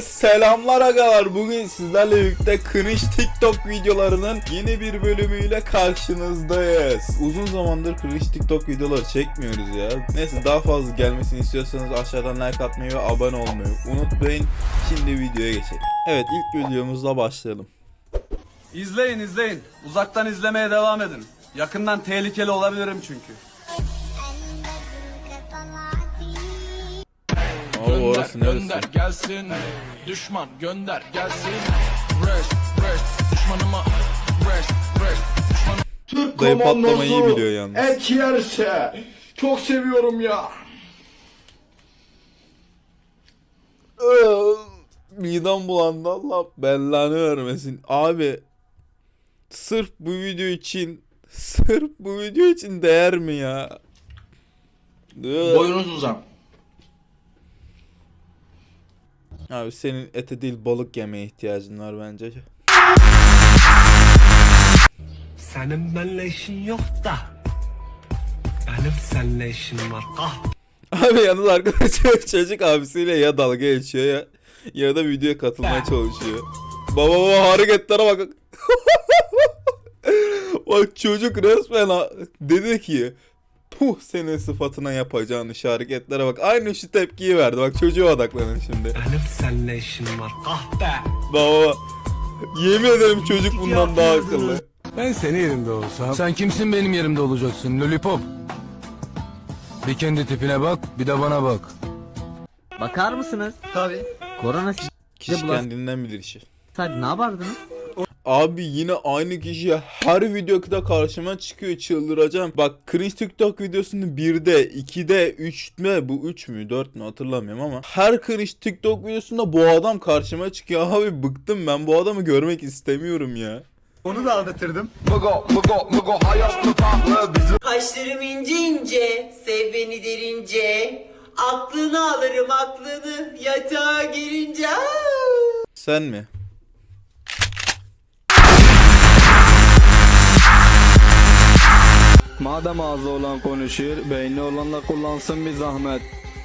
Selamlar agalar. Bugün sizlerle birlikte cringe TikTok videolarının yeni bir bölümüyle karşınızdayız. Uzun zamandır cringe TikTok videoları çekmiyoruz ya. Neyse daha fazla gelmesini istiyorsanız aşağıdan like atmayı ve abone olmayı unutmayın. Şimdi videoya geçelim. Evet ilk videomuzla başlayalım. İzleyin izleyin. Uzaktan izlemeye devam edin. Yakından tehlikeli olabilirim çünkü. Abi Gönder, orası neresi? gönder gelsin Düşman gönder gelsin Rest, rest Düşmanıma Rest, rest Düşmanıma Türk Dayı patlamayı komandosu iyi biliyor yalnız. Et yerse çok seviyorum ya. Midem bulandı Allah belanı vermesin. Abi sırf bu video için sırf bu video için değer mi ya? Boyunuz uzam. Abi senin ete değil balık yemeye ihtiyacın var bence. Senin benimle işin yok da benim seninle işim var. Ah Abi yalnız arkadaşlar çocuk abisiyle ya dalga geçiyor ya ya da videoya katılmaya çalışıyor. Baba baba hareketlere bak. bak çocuk resmen dedi ki Puh senin sıfatına yapacağın hareketlere bak. Aynı şu tepkiyi verdi. Bak çocuğa odaklanın şimdi. benim seninle işim var. Ah be. Baba yemin ederim çocuk bundan daha akıllı. Ben senin yerinde olsam... Sen kimsin benim yerimde olacaksın lollipop? Bir kendi tipine bak, bir de bana bak. Bakar mısınız? Tabii. Korona Kişi sizde bulas- kendinden bilir işi. Ne yapardınız? Abi yine aynı kişi her videoda karşıma çıkıyor çıldıracağım. Bak cringe TikTok videosunu 1'de, 2'de, 3'te bu 3 mü 4 mü hatırlamıyorum ama her cringe TikTok videosunda bu adam karşıma çıkıyor. Abi bıktım ben bu adamı görmek istemiyorum ya. Kaşlarım ince ince, sev beni derince. Aklını alırım aklını, yatağa girince. Sen mi? Madem ağzı olan konuşur, beyni olan da kullansın bir zahmet.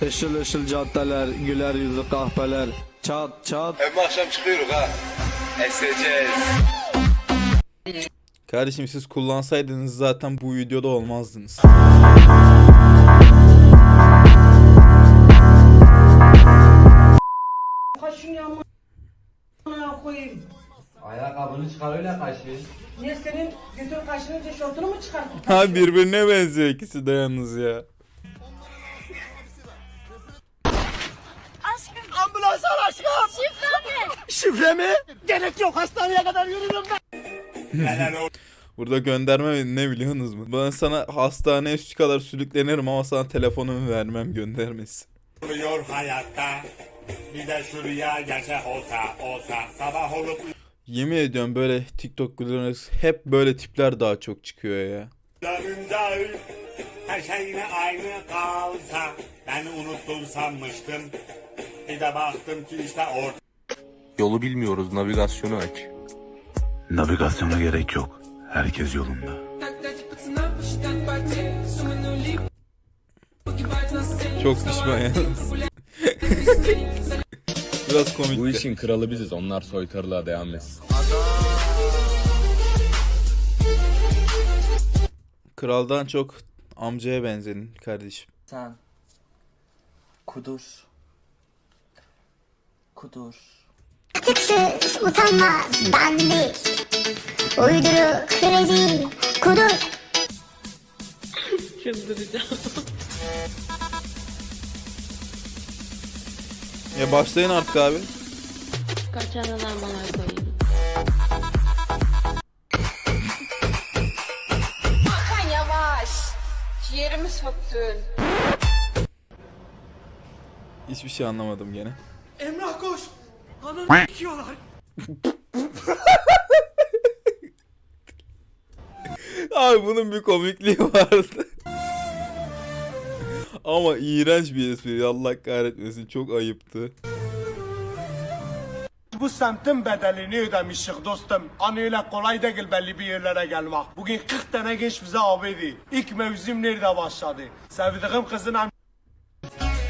Işıl ışıl caddeler, güler yüzü kahpeler. Çat çat. Kardeşim siz kullansaydınız zaten bu videoda olmazdınız. Kaşın yağmur. koyayım. Ayakkabını çıkar öyle kaşı. Ne senin götür kaşının tişörtünü mü çıkarttın? Ha birbirine benziyor ikisi de yalnız ya. Şifre mi? Gerek yok hastaneye kadar yürürüm ben. Burada gönderme ne biliyorsunuz mu? Ben sana hastaneye şu kadar sürüklenirim ama sana telefonumu vermem göndermesin. Oluyor hayatta Bir de şuraya gerçek olsa olsa Sabah olup Yemin ediyorum böyle TikTok videolarında hep böyle tipler daha çok çıkıyor ya. Her şey yine aynı kalsa Ben unuttum sanmıştım Bir de baktım ki işte orada Yolu bilmiyoruz navigasyonu aç Navigasyona gerek yok Herkes yolunda Çok pişman ya. Biraz komik. Bu işin kralı biziz onlar soytarılığa devam etsin Kraldan çok amcaya benzedin kardeşim. Sen. Kudur. Kudur. Tıksız, utanmaz, dandik. Uyduruk, rezil, kudur. Ya başlayın artık abi. Kaç aralar bana koyayım. Hakan yavaş. Ciğerimi soktun. Hiçbir şey anlamadım gene. Emrah koş. Ananı dikiyorlar. Abi bunun bir komikliği vardı. Ama iğrenç bir espri. Allah kahretmesin. Çok ayıptı. Bu semtin bedelini ödemişik dostum. Hani öyle kolay değil belli bir yerlere gelmek. Bugün 40 tane genç bize abi değil. İlk mevzum nerede başladı? Sevdiğim kızın am-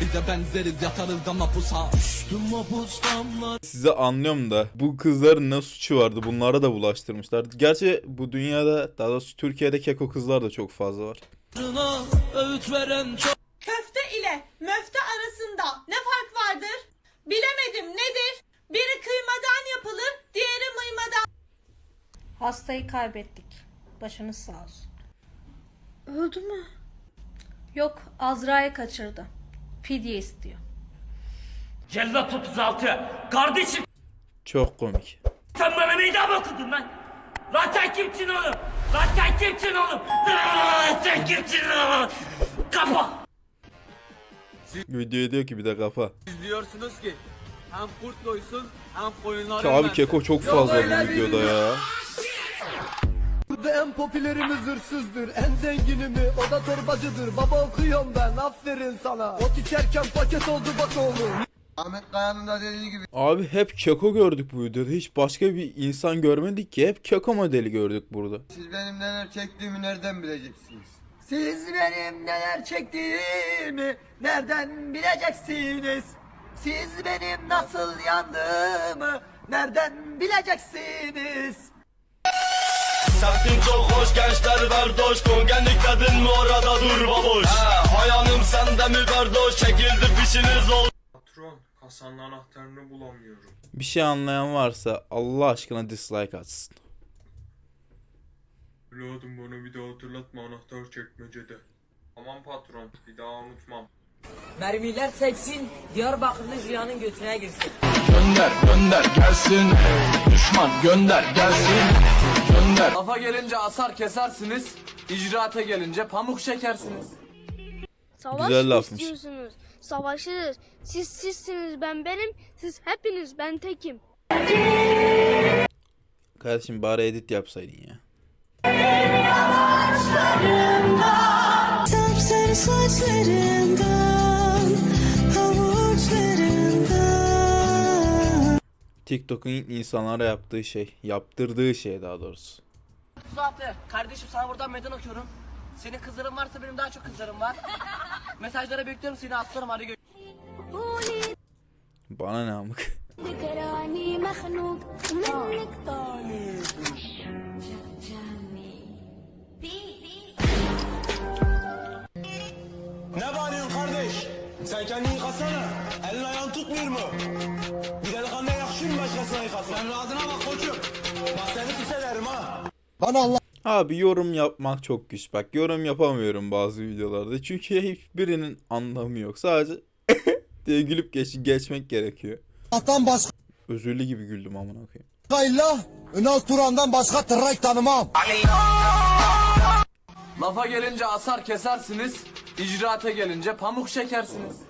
Bize benzeriz yatarız ama pusa Düştüm mapus damlar Size anlıyorum da bu kızların ne suçu vardı bunlara da bulaştırmışlar. Gerçi bu dünyada daha doğrusu Türkiye'de keko kızlar da çok fazla var. Öğüt veren çok Köfte ile möfte arasında ne fark vardır? Bilemedim nedir? Biri kıymadan yapılır, diğeri mıymadan. Hastayı kaybettik. Başınız sağ olsun. Öldü mü? Yok, Azra'yı kaçırdı. Fidye istiyor. Cellat 36 Kardeşim Çok komik. sen bana meydan mı okudun lan? Lan sen kimsin oğlum? Lan sen kimsin oğlum? Lan sen kimsin oğlum? Kapa! Videoya diyor ki bir de kafa. Diyorsunuz ki hem kurt doysun hem koyunlar Ki abi keko çok fazla bu videoda ya. En popülerimiz hırsızdır, en zenginimi o da torbacıdır. Baba okuyorum ben, aferin sana. Ot içerken paket oldu bak oğlum. Ahmet Kaya'nın da dediği gibi Abi hep keko gördük bu videoda. Hiç başka bir insan görmedik ki. Hep keko modeli gördük burada. siz benim neler çektiğimi nereden bileceksiniz? Siz benim neler çektiğimi nereden bileceksiniz? Siz benim nasıl yandığımı nereden bileceksiniz? Semtin çok hoş gençler verdoş Kongenlik dedin mi orada dur baboş He hayanım sende mi verdoş Çekildi fişiniz ol Patron, kasanın anahtarını bulamıyorum. Bir şey anlayan varsa Allah aşkına dislike atsın. Evladım bana bir daha hatırlatma anahtar çekmecede. Tamam patron, bir daha unutmam. Mermiler seksin, Diyarbakırlı Jiyan'ın götüne girsin. Gönder gönder gelsin Düşman gönder gelsin Gönder Lafa gelince asar kesersiniz, icraate gelince pamuk çekersiniz. Savaş Güzel mı lafmış. istiyorsunuz? Savaşırız. Siz sizsiniz ben benim. Siz hepiniz ben tekim. Kardeşim bari edit yapsaydın ya. TikTok'un insanlara yaptığı şey, yaptırdığı şey daha doğrusu. Suatlı, kardeşim sana buradan meydan okuyorum. Senin kızların varsa benim daha çok kızlarım var. Mesajlara bekliyorum seni atlarım hadi gö- Bana ne amık. Sen rahatına bak koçum. Bak seni pis ederim ha. Abi yorum yapmak çok güç. Bak yorum yapamıyorum bazı videolarda. Çünkü hiçbirinin anlamı yok. Sadece diye gülüp geç, geçmek gerekiyor. Allah'tan başka Özürlü gibi güldüm amına koyayım. illah Ünal Turan'dan başka tırnak tanımam. Lafa gelince asar kesersiniz, icraate gelince pamuk çekersiniz.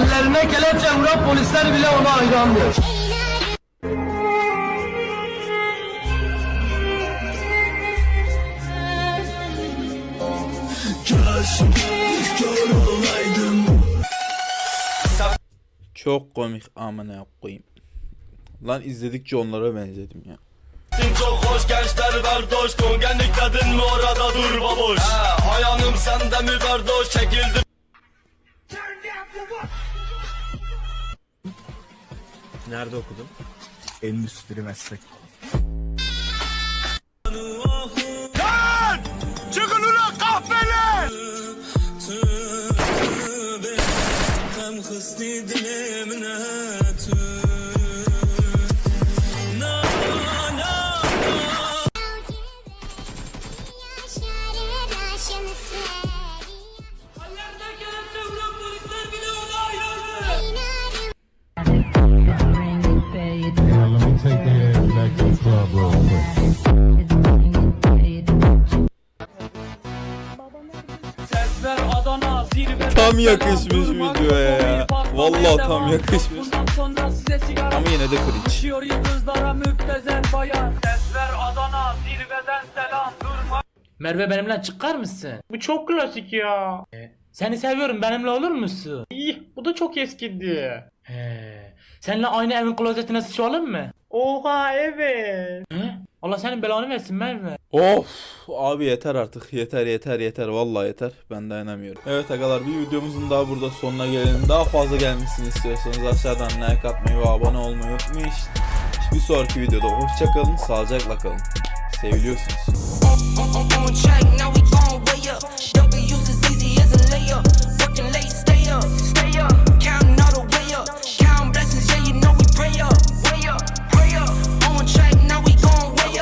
Ellerine kelepçe vuran polisler bile ona hayrandır. Çok komik amına koyayım. Lan izledikçe onlara benzedim ya. Çok hoş gençler verdoş Kongenlik dedin mi orada dur baboş He hayanım sende mi verdoş Çekildi Nerede okudun? Endüstri meslek. Çıkın ulan kahpeler! Tam yakışmış videoya ya. Vallahi tam yakışmış. Ama yine de cringe. Merve benimle çıkar mısın? Bu çok klasik ya. Seni seviyorum benimle olur musun? İyi bu da çok eskidi. He. Seninle aynı evin klozetine sıçalım mı? Oha evet. He? Allah senin belanı versin Merve. Of abi yeter artık yeter yeter yeter vallahi yeter ben dayanamıyorum. Evet agalar bir videomuzun daha burada sonuna gelelim. Daha fazla gelmesini istiyorsanız aşağıdan like atmayı ve abone olmayı unutmayın. Bir sonraki videoda hoşçakalın sağlıcakla kalın. Seviliyorsunuz. now we gon' way up. Easy as a layup. Working late